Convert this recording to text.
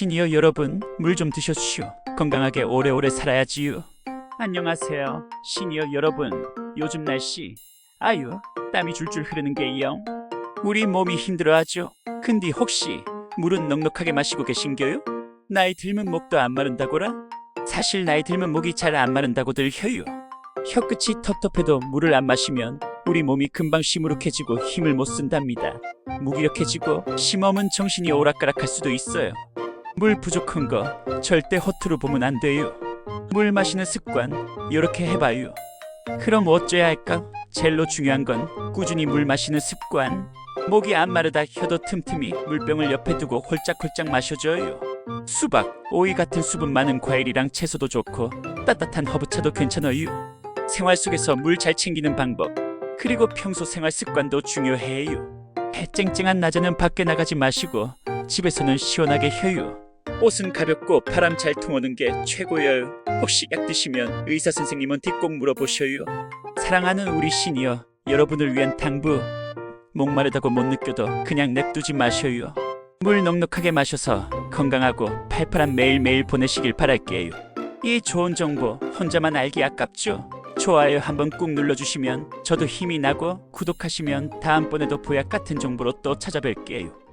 시니어 여러분, 물 좀 드셔주시오. 건강하게 오래오래 살아야지요. 안녕하세요, 시니어 여러분. 요즘 날씨, 아유, 땀이 줄줄 흐르는 게요. 우리 몸이 힘들어하죠. 근데 혹시 물은 넉넉하게 마시고 계신겨요? 나이 들면 목도 안 마른다고라? 사실 나이 들면 목이 잘 안 마른다고들 해요. 혀끝이 텁텁해도 물을 안 마시면 우리 몸이 금방 시무룩해지고 힘을 못 쓴답니다. 무기력해지고 심험은 정신이 오락가락할 수도 있어요. 물 부족한 거 절대 허투루 보면 안 돼요. 물 마시는 습관 이렇게 해봐요. 그럼 어째야 할까? 젤로 중요한 건 꾸준히 물 마시는 습관. 목이 안 마르다 혀도 틈틈이 물병을 옆에 두고 홀짝홀짝 마셔줘요. 수박, 오이 같은 수분 많은 과일이랑 채소도 좋고 따뜻한 허브차도 괜찮아요. 생활 속에서 물 잘 챙기는 방법 그리고 평소 생활 습관도 중요해요. 해 쨍쨍한 낮에는 밖에 나가지 마시고 집에서는 시원하게 혀요. 옷은 가볍고 바람 잘 통하는 게 최고예요. 혹시 약 드시면 의사 선생님한테 꼭 물어보셔요. 사랑하는 우리 시니어 여러분을 위한 당부. 목마르다고 못 느껴도 그냥 냅두지 마셔요. 물 넉넉하게 마셔서 건강하고 팔팔한 매일매일 보내시길 바랄게요. 이 좋은 정보 혼자만 알기 아깝죠? 좋아요 한번 꾹 눌러주시면 저도 힘이 나고 구독하시면 다음번에도 보약 같은 정보로 또 찾아뵐게요.